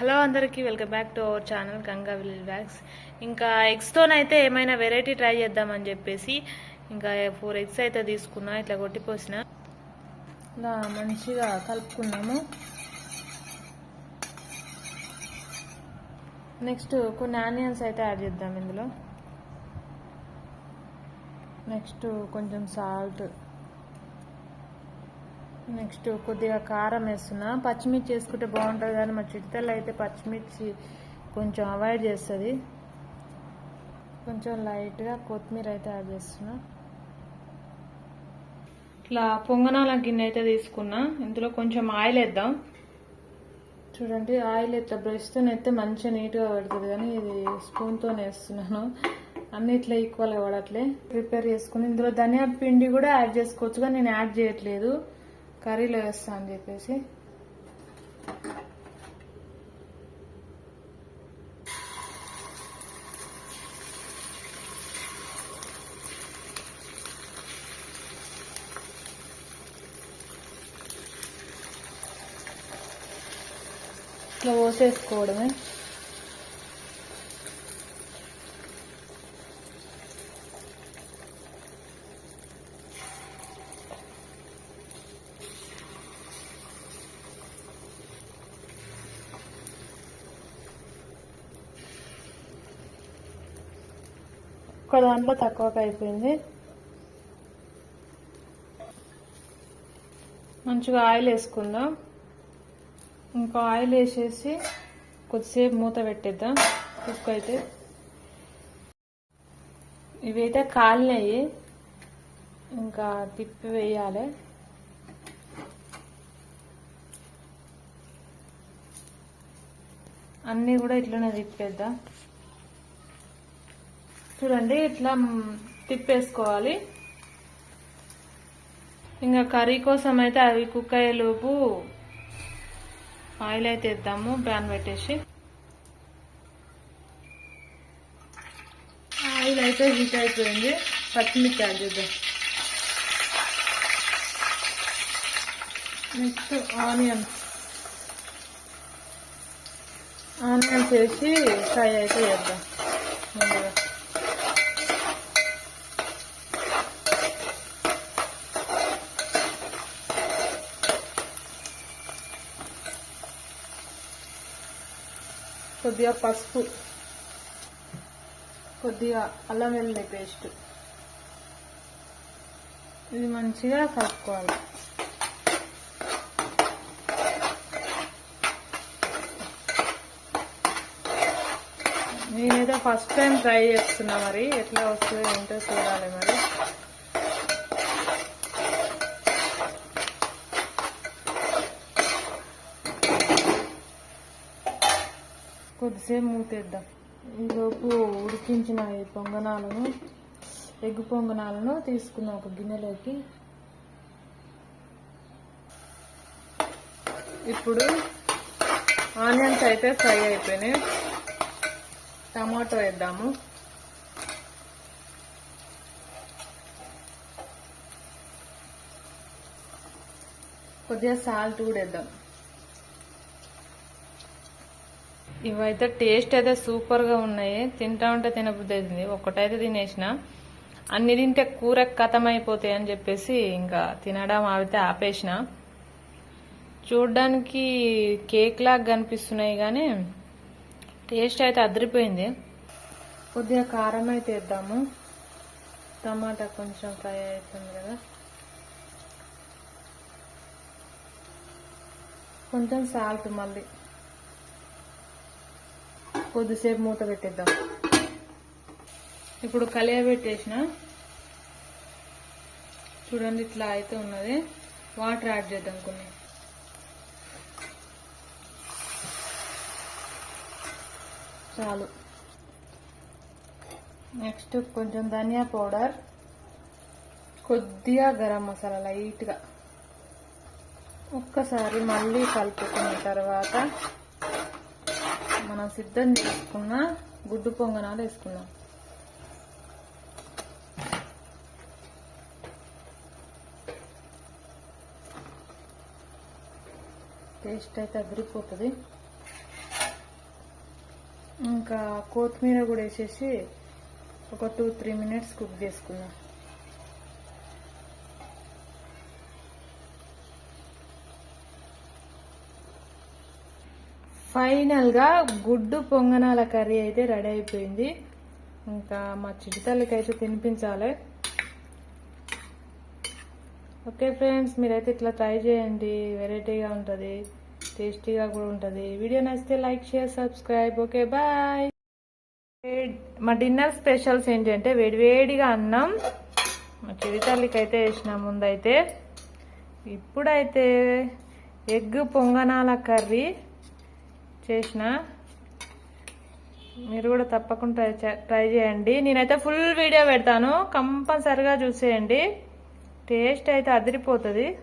Hello అందరికీ welcome back to our channel Ganga village bags ఇంకా ఎగ్స్తోనైతే ఏమైనా వెరైటీ ట్రై చేద్దామని చెప్పేసి ఇంకా ఫోర్ ఎగ్స్ అయితే తీసుకున్నా ఇట్లా కొట్టిపోసిన. ఇలా మంచిగా కలుపుకున్నాము. నెక్స్ట్ కొన్ని ఆనియన్స్ అయితే యాడ్ చేద్దాం ఇందులో. నెక్స్ట్ కొంచెం సాల్ట్. నెక్స్ట్ కొద్దిగా కారం వేస్తున్నా. పచ్చిమిర్చి వేసుకుంటే బాగుంటుంది కానీ మా చిట్టలు అయితే పచ్చిమిర్చి కొంచెం అవాయిడ్ చేస్తుంది. కొంచెం లైట్గా కొత్తిమీర అయితే యాడ్ చేస్తున్నా. ఇట్లా పొంగనాల గిన్నె అయితే తీసుకున్నా. ఇందులో కొంచెం ఆయిల్ వేద్దాం. చూడండి ఆయిల్ ఇట్లా బ్రష్తో అయితే మంచిగా నీట్గా పడుతుంది కానీ ఇది స్పూన్తో వేస్తున్నాను. అన్ని ఇట్లా ఈక్వల్గా పడట్లే. ప్రిపేర్ చేసుకుని ఇందులో ధనియా పిండి కూడా యాడ్ చేసుకోవచ్చు కానీ నేను యాడ్ చేయట్లేదు. కర్రీలో వేస్తా అని చెప్పేసి. ఇట్లా పోసేసుకోవడమే. ఒక్క దాంట్లో తక్కువగా అయిపోయింది మంచిగా ఆయిల్ వేసుకుందాం. ఇంకా ఆయిల్ వేసేసి కొద్దిసేపు మూత పెట్టేద్దాం. కుక్ అయితే ఇవైతే కాలినాయి ఇంకా తిప్పి వేయాలి. అన్నీ కూడా ఇట్లనే తిప్పేద్దాం. చూడండి ఇట్లా తిప్పేసుకోవాలి. ఇంకా కర్రీ కోసం అయితే అవి కుక్ అయ్యేలోపు ఆయిల్ అయితే ఇద్దాము ప్యాన్ పెట్టేసి. ఆయిల్ అయితే హీట్ అయిపోయింది. పచ్చిమిర్చి యాడ్ చేద్దాం. నెక్స్ట్ ఆనియన్స్ ఆనియన్స్ వేసి ఫ్రై అయితే చేద్దాం. ముందుగా. కొద్దిగా పసుపు కొద్దిగా అల్లం వెల్లుల్లి పేస్ట్. ఇది మంచిగా కలుపుకోవాలి. నేనైతే ఫస్ట్ టైం ట్రై చేస్తున్నా మరి. ఎట్లా వస్తుందో ఏంటో చూడాలి మరి. కొద్దిసేపు మూతేద్దాం. ఈలోపు ఉడికించిన ఈ పొంగనాలను ఎగ్ పొంగనాలను తీసుకున్నాం ఒక గిన్నెలోకి. ఇప్పుడు ఆనియన్స్ అయితే ఫ్రై అయిపోయినాయి. టమాటో వేద్దాము. కొద్దిగా సాల్ట్ కూడా వేద్దాం. ఇవైతే టేస్ట్ అయితే సూపర్గా ఉన్నాయి. తింటా ఉంటే తినబుద్ధి అవుతుంది ఒక్కటైతే తినేసిన. అన్ని తింటే కూర కథమైపోతాయి అని చెప్పేసి ఇంకా తినడం అయితే ఆపేసిన. చూడ్డానికి కేక్ లాగా కనిపిస్తున్నాయి కానీ టేస్ట్ అయితే అదిరిపోయింది. కొద్దిగా కారం అయితే వేద్దాము. టమాటా కొంచెం ఫ్రై అవుతుంది కదా. కొంచెం సాల్ట్ మళ్ళీ. కొద్దిసేపు మూత పెట్టేద్దాం. ఇప్పుడు కలియబెట్టేసిన చూడండి ఇట్లా అయితే ఉన్నది. వాటర్ యాడ్ చేద్దాం కొన్ని. చాలు. నెక్స్ట్ కొంచెం ధనియా పౌడర్. కొద్దిగా గరం మసాలా లైట్గా. ఒక్కసారి మళ్ళీ కలుపుకున్న తర్వాత మనం సిద్ధం చేసుకున్న గుడ్డు పొంగనాలు వేసుకుందాం. టేస్ట్ అయితే అదిరిపోతుంది. ఇంకా కొత్తిమీర కూడా వేసేసి ఒక టూ త్రీ మినిట్స్ కుక్ చేసుకుందాం. ఫైనల్గా గుడ్డు పొంగనాల కర్రీ అయితే రెడీ అయిపోయింది. ఇంకా మా చిటితల్లికి అయితే తినిపించాలి. ఓకే ఫ్రెండ్స్ మీరైతే ఇట్లా ట్రై చేయండి. వెరైటీగా ఉంటుంది టేస్టీగా కూడా ఉంటుంది. వీడియో నచ్చితే like share subscribe. Okay bye. మా డిన్నర్ స్పెషల్స్ ఏంటంటే వేడివేడిగా అన్నం మా చిరితల్లికి అయితే వేసిన ముందైతే ఇప్పుడైతే ఎగ్ పొంగనాల కర్రీ చేసిన మీరు కూడా తప్పకుండా ట్రై చే- ట్రై చేయండి. నేనైతే ఫుల్ వీడియో పెడతాను. కంపల్సరిగా చూసేయండి. టేస్ట్ అయితే అదిరిపోతుంది.